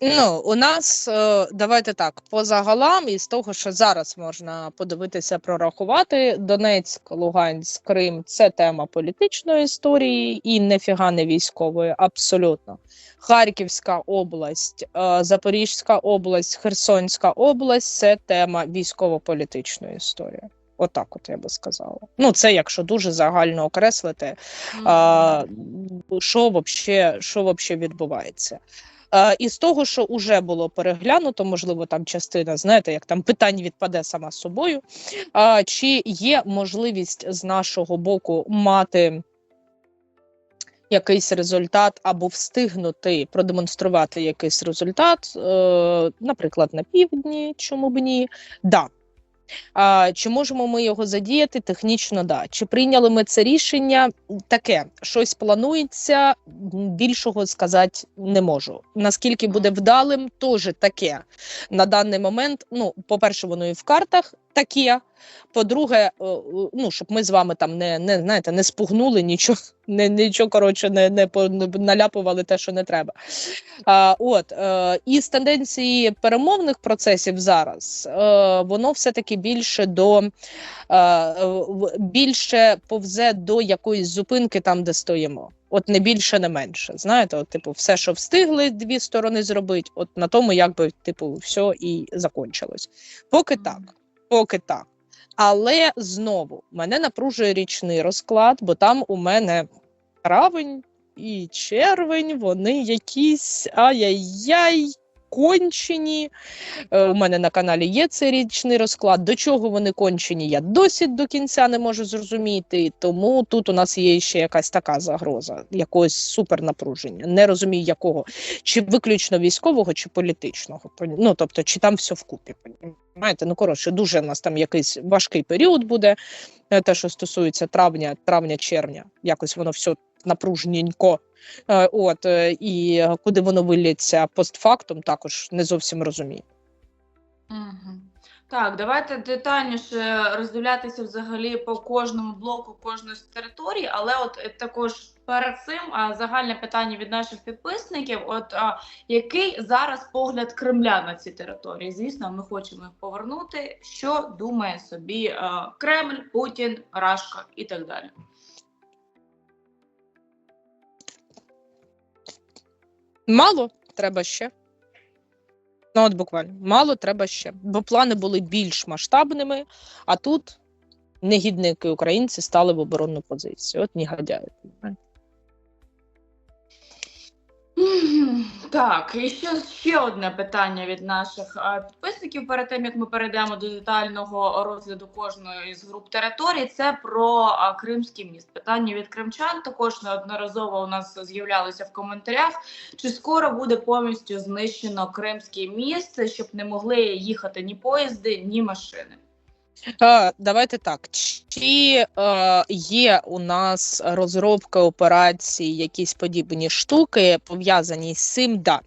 Ну, у нас е, давайте так, по загалам, із того, що зараз можна подивитися, прорахувати Донецьк, Луганськ, Крим це тема політичної історії і нефіга не військової, абсолютно. Харківська область, е, Запорізька область, Херсонська область це тема військово-політичної історії. Отак, от я би сказала. Ну, це якщо дуже загально окреслити, а, що вообще, що вообще відбувається. А, і з того, що вже було переглянуто, можливо, там частина, знаєте, як там питань відпаде сама собою. А, чи є можливість з нашого боку мати якийсь результат або встигнути продемонструвати якийсь результат, е, наприклад, на півдні, чому б ні? Да. А, Чи можемо ми його задіяти? Технічно, да. Чи прийняли ми це рішення? Таке щось планується, більшого сказати не можу. Наскільки буде вдалим, теж таке. На даний момент, ну, по-перше, воно і в картах таке. По-друге, е, е, ну, щоб ми з вами там не, не, знаєте, не спугнули нічого, не, нічого коротше, не, не, наляпували те, що не треба. А, от, е, і з тенденції перемовних процесів зараз е, воно все-таки більше до е, більше повзе до якоїсь зупинки там, де стоїмо. От не більше, не менше. Знаєте, от, типу, все, що встигли дві сторони зробити, от на тому, якби, типу, все і закончилось. Поки так, поки так. Але знову мене напружує річний розклад, бо там у мене травень і червень, вони якісь ай-яй-яй. Кончені. Е, У мене на каналі є цей річний розклад. До чого вони кончені, я досі до кінця не можу зрозуміти. Тому тут у нас є ще якась така загроза, якогось супернапруження. Не розумію, якого, чи виключно військового, чи політичного. Ну тобто, чи там все вкупі. Понімаєте? Ну коротше, дуже у нас там якийсь важкий період буде. е, Те, що стосується травня, травня-червня, якось воно все напружненько. Е, От е, і куди воно виліться постфактум, також не зовсім розумію. Так, давайте детальніше роздивлятися взагалі по кожному блоку кожної з територій, але от е, також перед цим загальне питання від наших підписників: от який зараз погляд Кремля на ці території? Звісно, ми хочемо їх повернути. Що думає собі Кремль, Путін, Рашка і так далі? Мало треба ще. Ну, от буквально, мало треба ще. Бо плани були більш масштабними, а тут негідники українці стали в оборонну позицію. От негодяї. Так, і ще, ще одне питання від наших підписників перед тим, як ми перейдемо до детального розгляду кожної з груп територій. Це про Кримський міст. Питання від кримчан також неодноразово у нас з'являлися в коментарях. Чи скоро буде повністю знищено Кримський міст, щоб не могли їхати ні поїзди, ні машини? Е, давайте так. Чи е, є у нас розробка операцій, якісь подібні штуки пов'язані з цим? Да.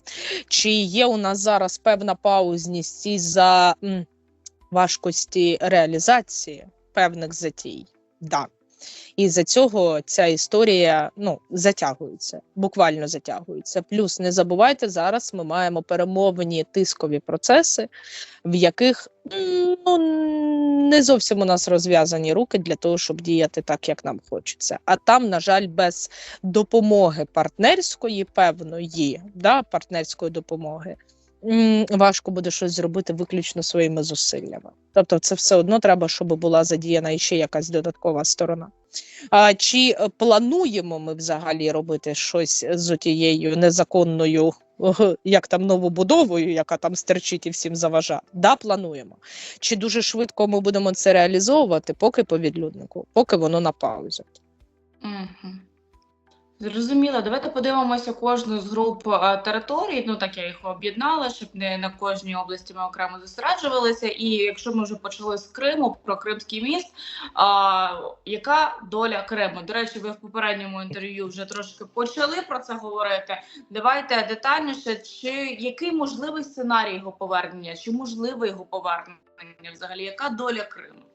Чи є у нас зараз певна паузність із-за м, важкості реалізації певних затій? Да. І за цього ця історія ну, затягується, буквально затягується. Плюс не забувайте, зараз ми маємо перемовні тискові процеси, в яких м, не зовсім у нас розв'язані руки для того, щоб діяти так, як нам хочеться. А там, на жаль, без допомоги партнерської, певної, да, партнерської допомоги. Важко буде щось зробити виключно своїми зусиллями. Тобто, це все одно треба, щоб була задіяна іще якась додаткова сторона. А чи плануємо ми взагалі робити щось з тією незаконною, як там новобудовою, яка там стерчить і всім заважає? Да, плануємо. Чи дуже швидко ми будемо це реалізовувати, поки по відлюднику, поки воно на паузі. Угу. Зрозуміло, давайте подивимося кожну з груп територій. Ну так я їх об'єднала, щоб не на кожній області ми окремо зосереджувалися. І якщо ми вже почали з Криму про Кримський міст, а, яка доля Криму? До речі, ви в попередньому інтерв'ю вже трошки почали про це говорити. Давайте детальніше, чи який можливий сценарій його повернення, чи можливе його повернення взагалі? Яка доля Криму?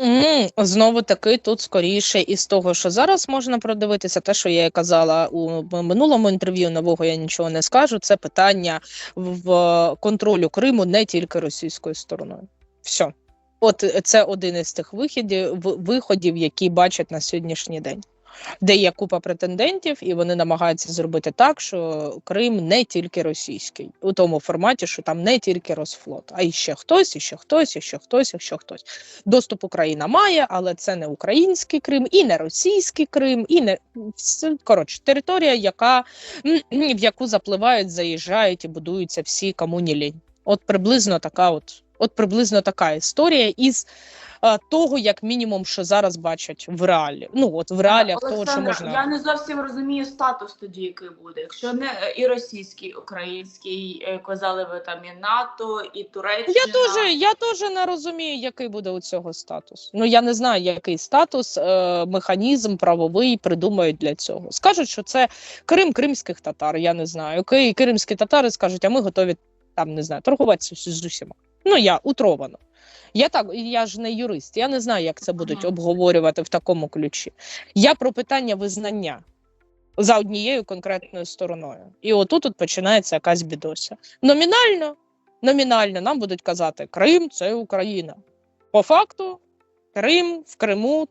М, Знову таки, тут скоріше із того, що зараз можна продивитися, те, що я казала у минулому інтерв'ю, нового я нічого не скажу. Це питання в контролю Криму не тільки російською стороною. Все. От е, це один із тих виходів, виходів, які бачать на сьогоднішній день, де є купа претендентів, і вони намагаються зробити так, що Крим не тільки російський, у тому форматі, що там не тільки Росфлот, а і ще хтось, і ще хтось, і ще хтось, і ще хтось. Доступ Україна має, але це не український Крим, і не російський Крим, і не коротше територія, яка в яку запливають, заїжджають і будуються всі кому не лінь. От приблизно така, от, от приблизно така історія із е, того, як мінімум, що зараз бачать в реалі. Ну от в реаліях того, що можна. Я не зовсім розумію статус тоді, який буде. Якщо не е, і російський, і український, е, казали ви там і НАТО, і Туреччина. Я дуже, я дуже не розумію, який буде у цього статус. Ну я не знаю, який статус, е, механізм правовий придумають для цього. Скажуть, що це Крим кримських татар. Я не знаю. Ки- Кримські татари скажуть, а ми готові там не знаю, торгуватися з усіма. Ну я утровано. Я так, я ж не юрист, я не знаю, як це будуть Ага. обговорювати в такому ключі. Я про питання визнання за однією конкретною стороною. І отут от починається якась бідося. Номінально номінально нам будуть казати Крим це Україна. По факту, Крим в Криму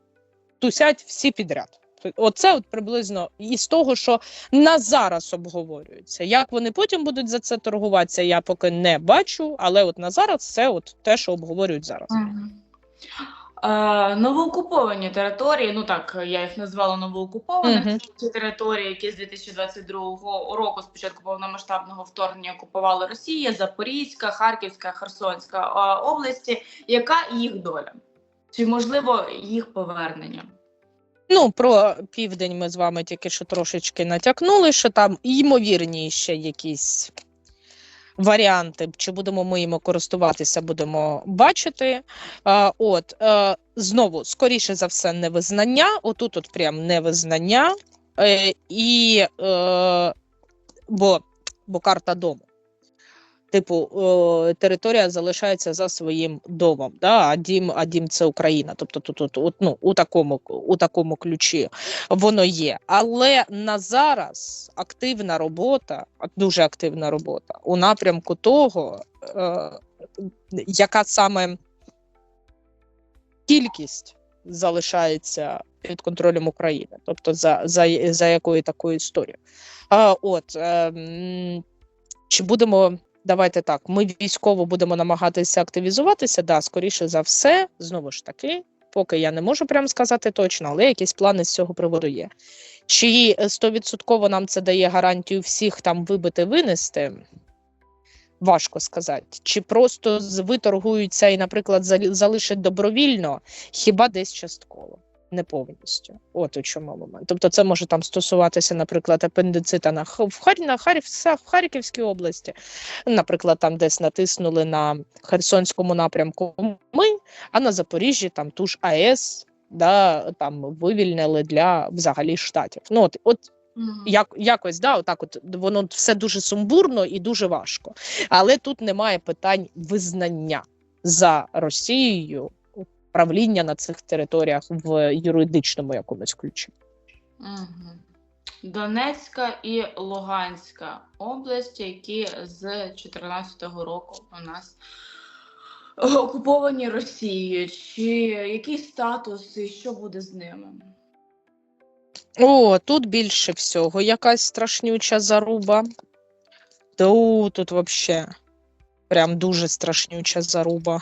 тусять всі підряд. Оце от приблизно із того, що на зараз обговорюється. Як вони потім будуть за це торгуватися, я поки не бачу, але от на зараз це от те, що обговорюють зараз. Е, новоокуповані території, ну так я їх назвала новоокупованими. Мгм. Ці території, які з 2022 року, з початку повномасштабного вторгнення, окупувала Росія, Запорізька, Харківська, Херсонська е, області. Яка їх доля? Чи можливо їх повернення? Ну, про південь ми з вами тільки що трошечки натякнули, що там ймовірні ще якісь варіанти, чи будемо ми їм користуватися, будемо бачити. А, от е, знову, скоріше за все, невизнання. Отут от прям невизнання. Е, і е, бо, бо карта дому. Типу, е, територія залишається за своїм домом, да? а дім, а дім це Україна. Тобто тут, тут от, ну, у, такому, у такому ключі воно є. Але на зараз активна робота, дуже активна робота у напрямку того, е, яка саме кількість залишається під контролем України, тобто за, за, за якою такою історією. А, от, е, чи будемо. Давайте так, ми військово будемо намагатися активізуватися. Да, скоріше за все, знову ж таки, поки я не можу прямо сказати точно, але якісь плани з цього приводу є. Чи е, стовідсотково нам це дає гарантію всіх там вибити, винести? Важко сказати. Чи просто виторгуються і, наприклад, залишать добровільно, хіба десь частково, не повністю. От у чому момент. Тобто, це може там стосуватися, наприклад, апендицита на в, Хар... на Харів... в Харківській області, наприклад, там десь натиснули на Херсонському напрямку ми, а на Запоріжжі там ту ж АЕС да, там вивільнили для взагалі штатів. Ну от, от як, якось да, отак от воно все дуже сумбурно і дуже важко. Але тут немає питань визнання за Росією правління на цих територіях в юридичному якомусь ключі. Донецька і Луганська області, які з 2014 року у нас окуповані Росією. Чи який статус і що буде з ними? О, тут більше всього якась страшнюча заруба. Ту, тут вообще прям дуже страшнюча заруба.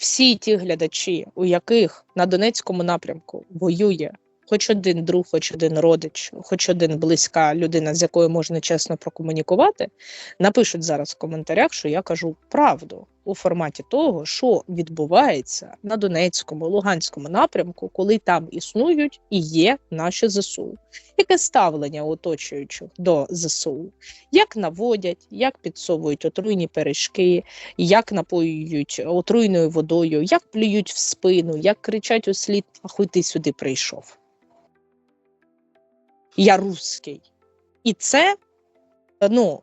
Всі ті глядачі, у яких на Донецькому напрямку воює хоч один друг, хоч один родич, хоч один близька людина, з якою можна чесно прокомунікувати, напишуть зараз в коментарях, що я кажу правду у форматі того, що відбувається на Донецькому, Луганському напрямку, коли там існують і є наші ЗСУ. Яке ставлення оточуючих до ЗСУ? Як наводять, як підсовують отруйні пиріжки, як напоюють отруйною водою, як плюють в спину, як кричать у слід, а хуй ти сюди прийшов. Я русський. І це, ну,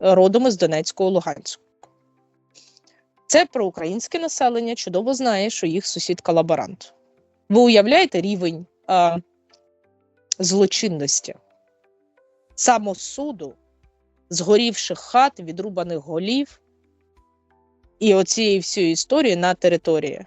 родом із Донецького Луганського. Це проукраїнське населення чудово знає, що їх сусід колаборант. Ви уявляєте рівень а, злочинності, самосуду, згорівших хат, відрубаних голів і оцієї всієї історії на території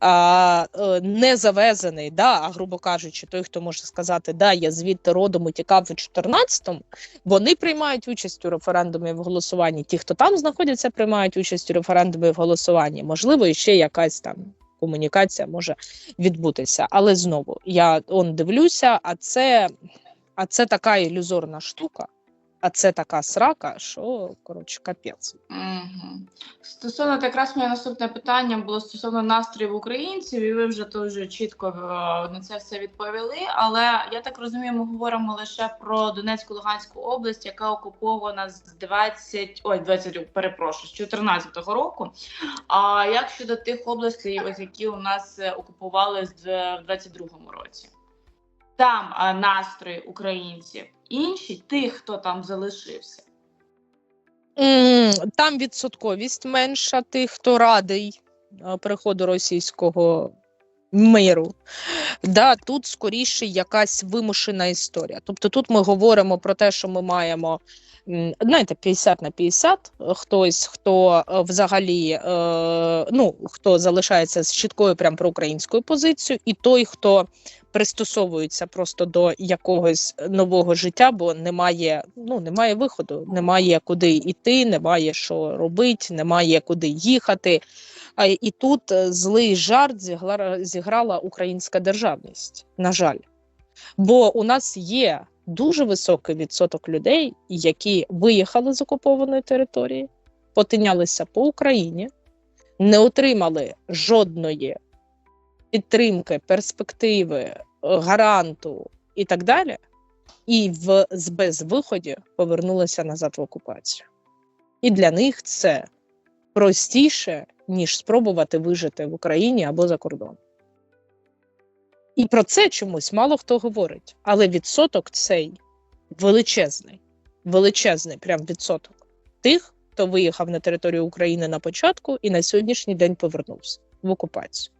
а, е, не завезений, да, а грубо кажучи, той, хто може сказати, да, я звідти родом і тікав у 14-му, вони приймають участь у референдумі в голосуванні. Ті, хто там знаходяться, приймають участь у референдумі в голосуванні. Можливо, ще якась там комунікація може відбутися. Але знову я он дивлюся, а це, а це така ілюзорна штука. А це така срака, що коротше капець. Угу. Стосовно якраз моє наступне питання було стосовно настроїв українців, і ви вже дуже чітко е, на це все відповіли. Але я так розумію, ми говоримо лише про Донецьку Луганську область, яка окупована з 20, ой, 20, перепрошую, з 14 року. А як щодо тих областей, ось які у нас е, окупували з- в 22-му році? Там настрої українців інші, тих, хто там залишився. Там відсотковість менша тих, хто радий приходу російського миру. Да, тут скоріше якась вимушена історія. Тобто тут ми говоримо про те, що ми маємо. Знаєте, 50 на 50, хтось, хто е, взагалі е, ну, хто залишається з чіткою прям проукраїнською позицією, і той, хто пристосовується просто до якогось нового життя, бо немає, ну, немає виходу, немає куди йти, немає що робити, немає куди їхати. І тут е, злий жарт зіграла українська державність, на жаль. Бо у нас є дуже високий відсоток людей, які виїхали з окупованої території, потинялися по Україні, не отримали жодної підтримки, перспективи, е, гаранту і так далі, і в безвиході повернулися назад в окупацію. І для них це простіше, ніж спробувати вижити в Україні або за кордоном. І про це чомусь мало хто говорить. Але відсоток цей величезний, величезний прям відсоток тих, хто виїхав на територію України на початку і на сьогоднішній день повернувся в окупацію.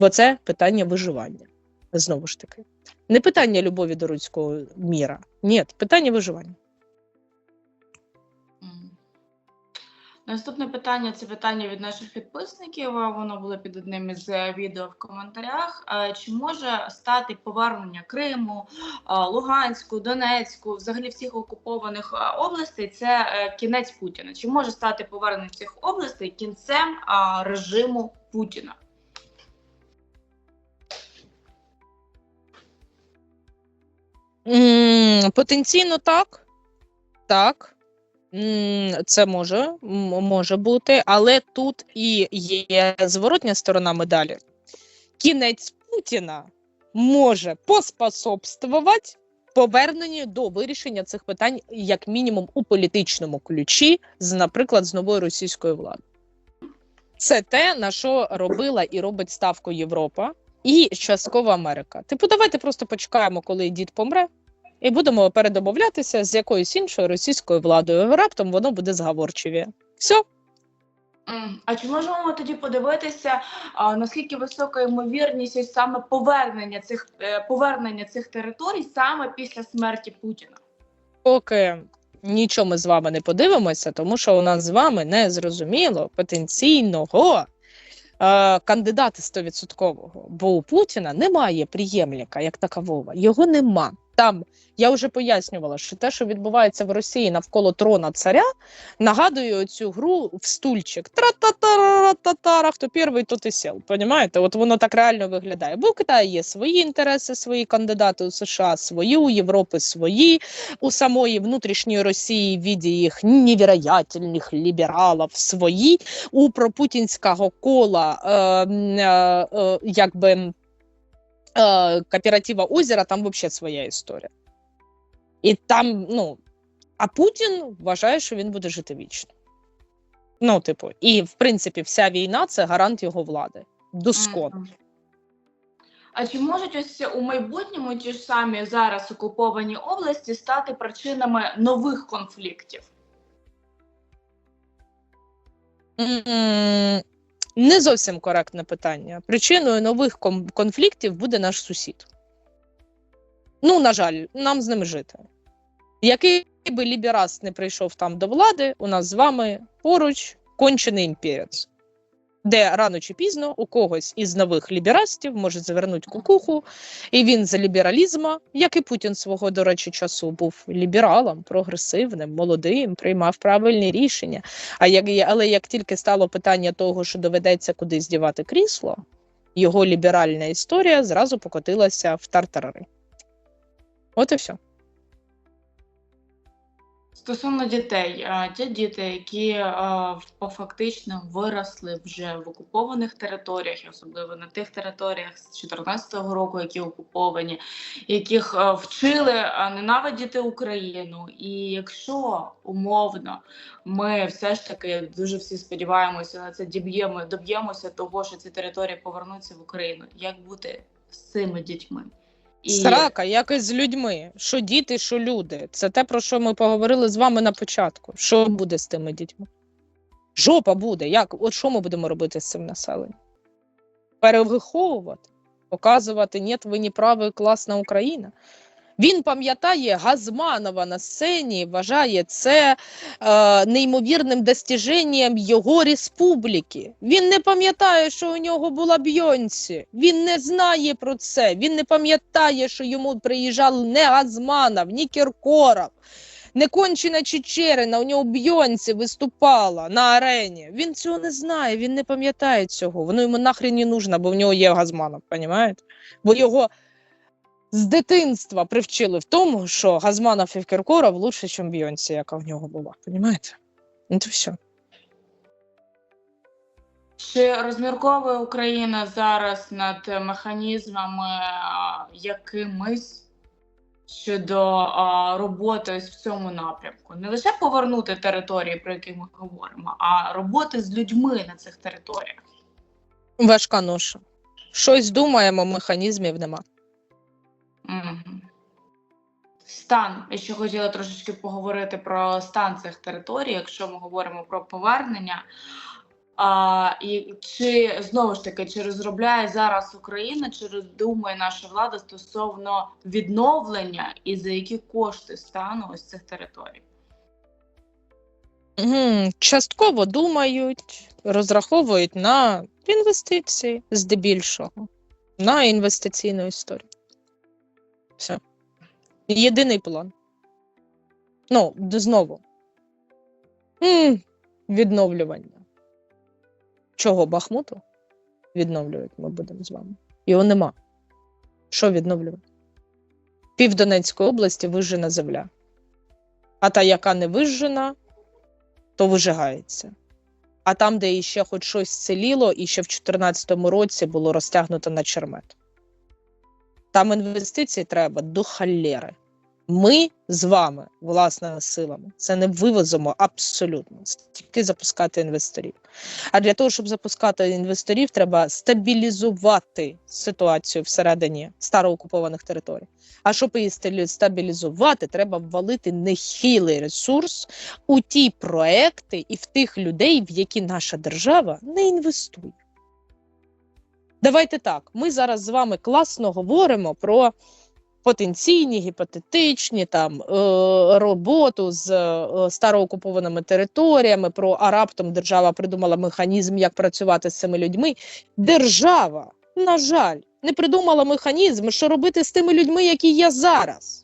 Бо це питання виживання. Знову ж таки, не питання любові до руського міра. Ні, питання виживання. Наступне питання це питання від наших підписників. Воно було під одним із е, відео в коментарях. Чи може стати повернення Криму, Луганську, Донецьку, взагалі всіх окупованих областей? Це е, кінець Путіна? Чи може стати повернення цих областей кінцем режиму Путіна? Потенційно так. Так. Це може, може бути, але тут і є зворотня сторона медалі. Кінець Путіна може поспособствувати поверненню до вирішення цих питань, як мінімум, у політичному ключі, з, наприклад, з новою російською владою. Це те, на що робила і робить ставку Європа і частково Америка. Типу, давайте просто почекаємо, коли дід помре, і будемо передомовлятися з якоюсь іншою російською владою. Раптом воно буде зговорчиві. Все. А чи можемо ми тоді подивитися, а, наскільки висока ймовірність ось саме повернення цих е, повернення цих територій саме після смерті Путіна? Поки нічого ми з вами не подивимося, тому що у нас з вами не зрозуміло потенційного кандидата 100%. Бо у Путіна немає приємника як такового. Його нема. Там я вже пояснювала, що те, що відбувається в Росії навколо трона царя, нагадує цю гру в стульчик. Тра-та-та-ра-та-тара, хто перший, тот і сел. Понімаєте? От воно так реально виглядає. Бо в Китаї є свої інтереси, свої кандидати у США, свої, у Європи свої, у самої внутрішньої Росії в віді їх невероятельних лібералів свої, у пропутінського кола е, е, е, якби кооператива озера, там взагалі своя історія. І там, ну, а Путін вважає, що він буде жити вічно. Ну, типу, і в принципі, вся війна це гарант його влади. Доскон. Мгм. А чи можуть ось у майбутньому ті ж самі зараз окуповані області стати причинами нових конфліктів? Не зовсім коректне питання. Причиною нових конфліктів буде наш сусід. Ну, на жаль, нам з ним жити. Який би ліберас не прийшов там до влади, у нас з вами поруч кончений імперець, де рано чи пізно у когось із нових ліберастів може завернути кукуху, і він за лібералізма, як і Путін свого, до речі, часу був лібералом, прогресивним, молодим, приймав правильні рішення. А як але як тільки стало питання того, що доведеться кудись дівати крісло, його ліберальна історія зразу покотилася в тартарари. От і все. Стосовно дітей, е, ті діти, які е, фактично виросли вже в окупованих територіях, особливо на тих територіях з 14-го року, які окуповані, яких е, вчили е, ненавидіти Україну. І якщо умовно ми все ж таки дуже всі сподіваємося на це, доб'ємося того, що ці території повернуться в Україну, як бути з цими дітьми? Срака, як і з людьми. Що діти, що люди. Це те, про що ми поговорили з вами на початку. Що буде з тими дітьми? Жопа буде. Як? От що ми будемо робити з цим населенням? Перевиховувати, показувати, ні, ви не праві, класна Україна. Він пам'ятає Газманова на сцені, вважає це е, неймовірним достіженням його республіки. Він не пам'ятає, що у нього була Бйонсі. Він не знає про це. Він не пам'ятає, що йому приїжджав не Газманов, ні Кіркоров, не кончена Чечерина. У нього Бйонсі виступала на арені. Він цього не знає, він не пам'ятає цього. Воно йому нахрен не нужно, бо в нього є Газманов, розумієте? Бо його з дитинства привчили в тому, що Газманов і Кіркоров лучше, ніж Бйонсі, яка в нього була. Понімаєте? Ну то все. Чи розмірковує Україна зараз над механізмами а, якимись щодо а, роботи в цьому напрямку? Не лише повернути території, про які ми говоримо, а роботи з людьми на цих територіях. Важка ноша. Щось думаємо, механізмів нема. Стан. Я ще хотіла трошечки поговорити про стан цих територій, якщо ми говоримо про повернення. А, і чи знову ж таки, чи розробляє зараз Україна, чи роздумує наша влада стосовно відновлення і за які кошти стану ось цих територій? Частково думають, розраховують на інвестиції здебільшого, на інвестиційну історію. Все. Єдиний план. Ну, знову. М, Відновлювання. Чого Бахмуту? Відновлювати ми будемо з вами. Його нема. Що відновлювати? Пів Донецької області вижжена земля. А та, яка не вижжена, то вижигається. А там, де іще хоч щось целіло, і ще в 2014 році було розтягнуто на чермет. Там інвестицій треба до халєри. Ми з вами, власними силами, це не вивозимо абсолютно, тільки запускати інвесторів. А для того, щоб запускати інвесторів, треба стабілізувати ситуацію всередині староокупованих територій. А щоб її стабілізувати, треба ввалити нехилий ресурс у ті проекти і в тих людей, в які наша держава не інвестує. Давайте так. Ми зараз з вами класно говоримо про потенційні, гіпотетичні там е, роботу з е, староокупованими територіями. Про а раптом держава придумала механізм, як працювати з цими людьми. Держава, на жаль, не придумала механізм, що робити з тими людьми, які є зараз.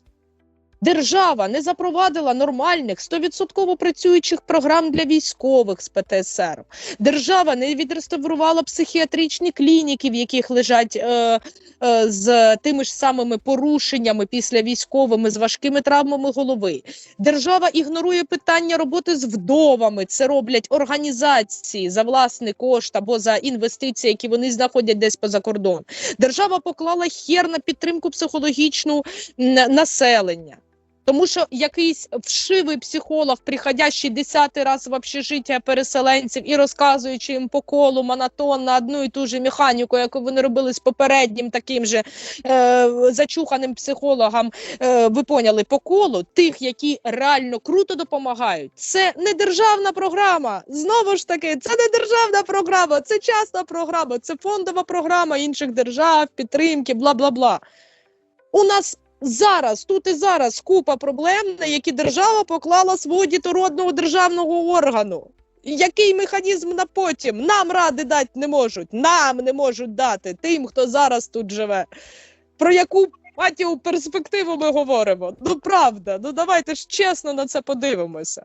Держава не запровадила нормальних 100% працюючих програм для військових з ПТСР. Держава не відреставрувала психіатричні клініки, в яких лежать е, е, з тими ж самими порушеннями після військовими з важкими травмами голови. Держава ігнорує питання роботи з вдовами. Це роблять організації за власний кошт або за інвестиції, які вони знаходять десь поза кордон. Держава поклала хер на підтримку психологічну населення. Тому що якийсь вшивий психолог, приходящий десятий раз в общежиття переселенців і розказуючи їм по колу монотонно одну і ту ж механіку, яку вони робили з попереднім таким же е, зачуханим психологом, е, ви поняли по колу тих, які реально круто допомагають. Це не державна програма. Знову ж таки, це не державна програма, це частна програма, це фондова програма інших держав, підтримки, бла бла бла. У нас зараз, тут і зараз купа проблем, на які держава поклала свого дітородного державного органу. Який механізм на потім? Нам ради дати не можуть, нам не можуть дати тим, хто зараз тут живе. Про яку матію перспективу ми говоримо? Ну правда, ну давайте ж чесно на це подивимося.